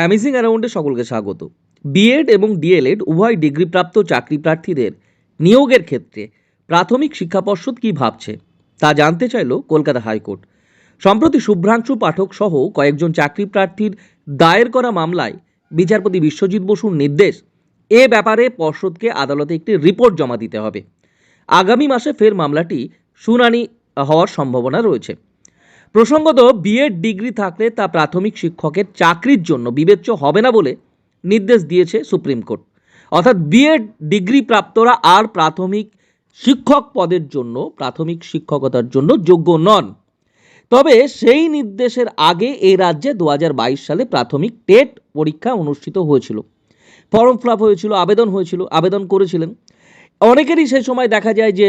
Amazing অ্যারাউন্ডে সকলকে স্বাগত। B Ed এবং ডিএলএড উভয় ডিগ্রিপ্রাপ্ত চাকরি প্রার্থীদের নিয়োগের ক্ষেত্রে প্রাথমিক শিক্ষা পর্ষদ কী ভাবছে, তা জানতে চাইল কলকাতা হাইকোর্ট। সম্প্রতি শুভ্রাংশু পাঠক সহ কয়েকজন চাকরি প্রার্থীর দায়ের করা মামলায় বিচারপতি বিশ্বজিৎ বসুর নির্দেশ, এ ব্যাপারে পর্ষদকে আদালতে একটি রিপোর্ট জমা দিতে হবে। আগামী মাসে ফের মামলাটি শুনানি হওয়ার সম্ভাবনা রয়েছে। প্রসঙ্গত বিএড ডিগ্রি থাকলে তা প্রাথমিক শিক্ষকের চাকরির জন্য বিবেচ্য হবে না বলে নির্দেশ দিয়েছে সুপ্রিম কোর্ট। অর্থাৎ বিএড ডিগ্রি প্রাপ্তরা আর প্রাথমিক শিক্ষক পদের জন্য, প্রাথমিক শিক্ষকতার জন্য যোগ্য নন। তবে সেই নির্দেশের আগে এই রাজ্যে দু হাজার বাইশ সালে প্রাথমিক টেট পরীক্ষা অনুষ্ঠিত হয়েছিল। ফর্ম ফিল হয়েছিল, আবেদন হয়েছিল, আবেদন করেছিলেন। অনেকেরই সেই সময় দেখা যায় যে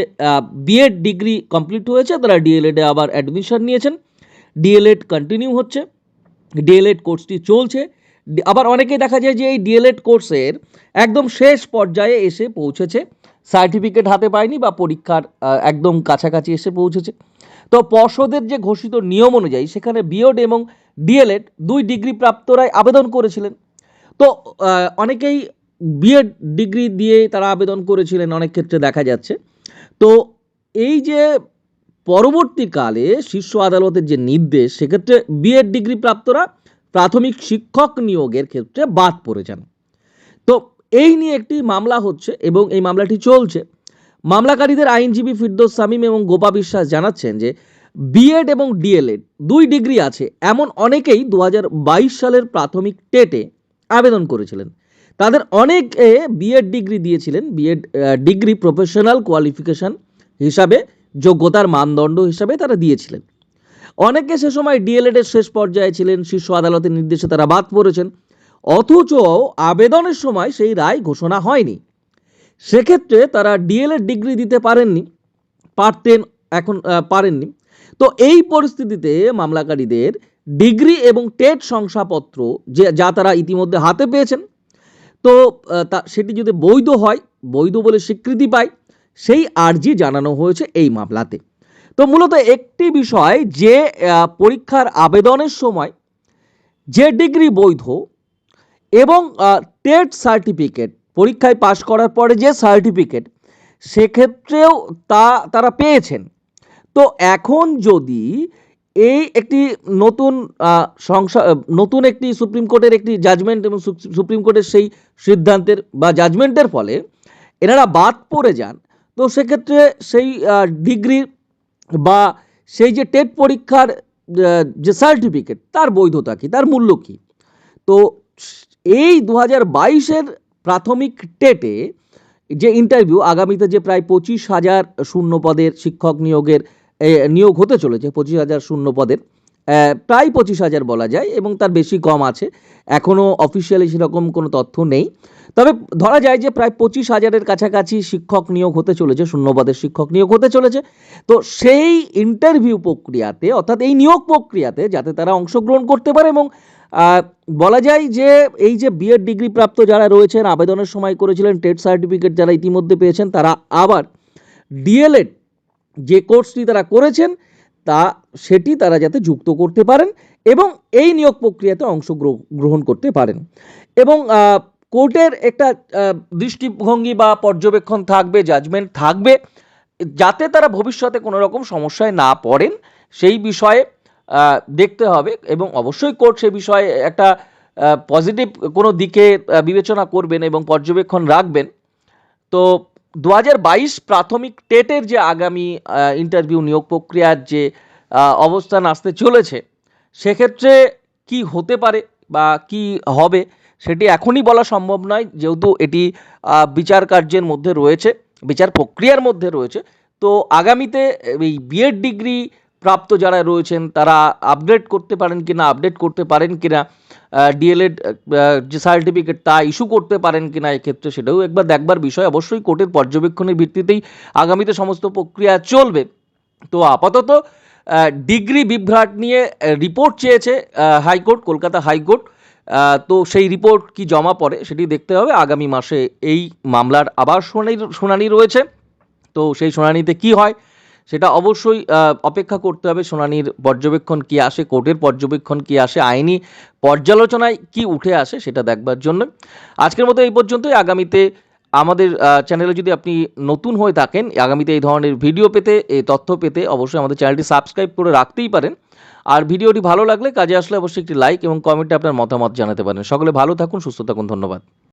বিএড ডিগ্রি কমপ্লিট হয়েছে, তারা ডিএলএডে আবার অ্যাডমিশন নিয়েছেন। ডিএলএড কন্টিনিউ হচ্ছে ডিএলএড কোর্সটি চলছে। আবার অনেকে দেখা যায় যে এই ডিএলএড কোর্সের একদম শেষ পর্যায়ে এসে পৌঁছেছে। সার্টিফিকেট হাতে পায়নি বা পরীক্ষার একদম কাছাকাছি এসে পৌঁছেছে। তো পর্ষদের যে ঘোষিত নিয়ম অনুযায়ী সেখানে বিএড এবং ডিএলএড দুই ডিগ্রি প্রাপ্তরাই আবেদন করেছিলেন। তো অনেকেই বিএড ডিগ্রি দিয়ে তারা আবেদন করেছিলেন, অনেক ক্ষেত্রে দেখা যাচ্ছে। তো এই যে পরবর্তীকালে শীর্ষ আদালতের যে নির্দেশ, সেক্ষেত্রে বিএড ডিগ্রি প্রাপ্তরা প্রাথমিক শিক্ষক নিয়োগের ক্ষেত্রে বাদ পড়ে যান। তো এই নিয়ে একটি মামলা হচ্ছে এবং এই মামলাটি চলছে। মামলাকারীদের আইনজীবী ফিরদোস সামিম এবং গোপা বিশ্বাস জানাচ্ছেন যে বিএড এবং ডিএলএড দুই ডিগ্রি আছে, এমন অনেকেই দু হাজার বাইশ সালের প্রাথমিক টেটে আবেদন করেছিলেন। তাদের অনেকে বিএড ডিগ্রি দিয়েছিলেন বিএড ডিগ্রি প্রফেশনাল কোয়ালিফিকেশন হিসাবে। যোগ্যতার মানদণ্ড হিসাবে তারা দিয়েছিলেন। অনেকে সে সময় ডিএলএড এর শেষ পর্যায়ে ছিলেন, শীর্ষ আদালতের নির্দেশে তারা বাদ পড়েছেন। অথচ আবেদনের সময় সেই রায় ঘোষণা হয়নি। সেক্ষেত্রে তারা ডিএলএড ডিগ্রি দিতে পারেননি, পারতেন, এখন পারেননি। তো এই পরিস্থিতিতে মামলাকারীদের ডিগ্রি এবং টেট শংসাপত্র যে, যা তারা ইতিমধ্যে হাতে পেয়েছেন, তো তা, সেটি যদি বৈধ হয়, বৈধ বলে স্বীকৃতি পায় সেই আর্জি জানানো হয়েছে এই মামলাতে। তো মূলত একটি বিষয় যে পরীক্ষার আবেদনের সময় যে ডিগ্রি বৈধ এবং টেট সার্টিফিকেট, পরীক্ষায় পাশ করার পরে যে সার্টিফিকেট, সেক্ষেত্রেও তা, তারা পেয়েছেন। তো এখন যদি এই একটি নতুন সংসা নতুন একটি সুপ্রিম কোর্টের একটি জাজমেন্ট এবং সুপ্রিম কোর্টের সেই সিদ্ধান্তের বা জাজমেন্টের ফলে এনারা বাদ পড়ে যান তো সেক্ষেত্রে সেই ডিগ্রি বা সেই যে টেট পরীক্ষার যে সার্টিফিকেট তার বৈধতা কী? তার মূল্য কী? তো এই দু হাজার বাইশের প্রাথমিক টেটে যে ইন্টারভিউ আগামীতে যে প্রায় পঁচিশ হাজার শূন্য পদের শিক্ষক নিয়োগের নিয়োগ হতে চলেছে, পঁচিশ হাজার শূন্য পদের প্রায় পঁচিশ হাজার বলা যায় এবং তার বেশি কম আছে। এখনও অফিসিয়ালি সেরকম কোনো তথ্য নেই। তবে ধরা যায় যে প্রায় পঁচিশ হাজারের কাছাকাছি শিক্ষক নিয়োগ হতে চলেছে, শূন্যপদের শিক্ষক নিয়োগ হতে চলেছে। তো সেই ইন্টারভিউ প্রক্রিয়াতে, অর্থাৎ এই নিয়োগ প্রক্রিয়াতে যাতে তারা অংশগ্রহণ করতে পারে এবং বলা যায় যে এই যে বিএড ডিগ্রি প্রাপ্ত যারা রয়েছেন, আবেদনের সময় করেছিলেন টেট সার্টিফিকেট যারা ইতিমধ্যে পেয়েছেন, তারা আবার ডিএলএড যে কোর্সটি তারা করেছেন, তা, সেটি তারা যাতে যুক্ত করতে পারেন এবং এই নিয়োগ প্রক্রিয়াতে অংশগ্রহণ করতে পারেন। এবং কোর্টের একটা দৃষ্টিভঙ্গি বা পর্যবেক্ষণ থাকবে জাজমেন্ট থাকবে, যাতে তারা ভবিষ্যতে কোনো রকম সমস্যায় না পড়েন, সেই বিষয়ে দেখতে হবে এবং অবশ্যই কোর্ট সে বিষয়ে একটা পজিটিভ কোনো দিকে বিবেচনা করবেন এবং পর্যবেক্ষণ রাখবেন। তো দু হাজার বাইশ প্রাথমিক টেটের যে আগামী ইন্টারভিউ নিয়োগ প্রক্রিয়ার যে অবস্থান আসতে চলেছে, সেক্ষেত্রে কি হতে পারে বা কি হবে সেটি এখনই বলা সম্ভব নয়, যেহেতু এটি বিচার কার্যের মধ্যে রয়েছে, বিচার প্রক্রিয়ার মধ্যে রয়েছে। তো আগামীতে এই বিএড ডিগ্রি প্রাপ্ত যারা রয়েছেন, তারা আপগ্রেড করতে পারেন কিনা, আপডেট করতে পারেন কিনা ডিএলএড যে সার্টিফিকেট তা ইস্যু করতে পারেন কিনা এক্ষেত্রে সেটাও একবার দেখবার বিষয়। অবশ্যই কোর্টের পর্যবেক্ষণের ভিত্তিতেই আগামীতে সমস্ত প্রক্রিয়া চলবে। তো আপাতত ডিগ্রি বিভ্রাট নিয়ে রিপোর্ট চেয়েছে হাইকোর্ট, কলকাতা হাইকোর্ট। তো সেই রিপোর্ট কি জমা পড়ে সেটি দেখতে হবে। আগামী মাসে এই মামলার আবার শুনানি শুনানি রয়েছে। তো সেই শুনানিতে কি হয় সেটা অবশ্যই অপেক্ষা করতে হবে। শুনানির পর্যবেক্ষণ কি আসে, কোর্টের পর্যবেক্ষণ কি আসে, আইনি পর্যালোচনায় কি উঠে আসে সেটা দেখবার জন্য। আজকের মতো এই পর্যন্তই। আগামীতে আমাদের চ্যানেলে যদি আপনি নতুন হয়ে থাকেন, আগামীতে এই ধরনের ভিডিও পেতে, এই তথ্য পেতে অবশ্যই আমাদের চ্যানেলটি সাবস্ক্রাইব করে রাখতেই পারেন। আর ভিডিওটি ভালো লাগলে কাজে আসলে অবশ্যই একটি লাইক এবং কমেন্টে আপনার মতামত জানাতে পারেন। সকলে ভালো থাকুন, সুস্থ থাকুন, ধন্যবাদ।